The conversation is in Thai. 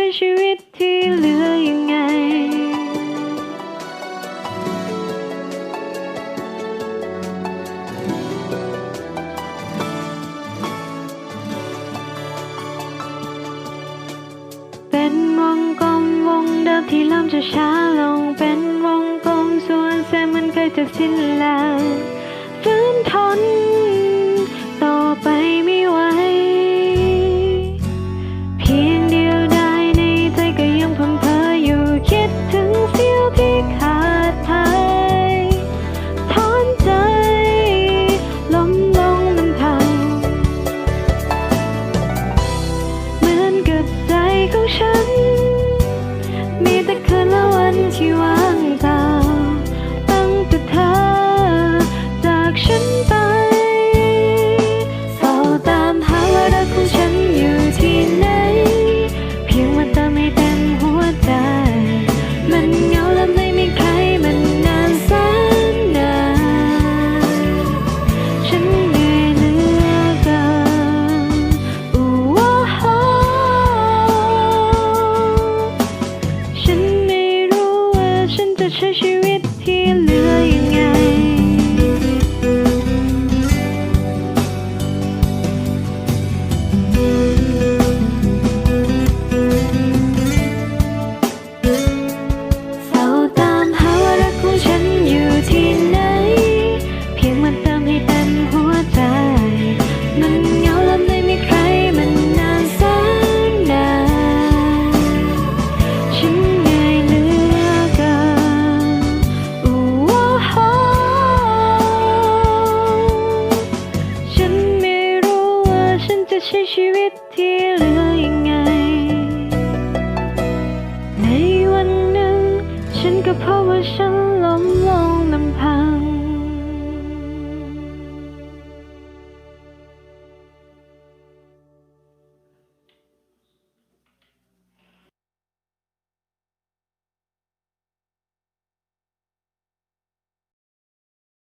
ช้ชีวิตที่เหลือยังไง เป็นวงกลมวงเดิมที่เริ่มจะช้าลง เป็นวงกลมส่วนแสนมันใกล้จะสิ้นแล้ว Action. ใช้ชีวิตที่เหลือยังไง ในวันหนึ่ง ฉันก็พบว่าฉันล้มลง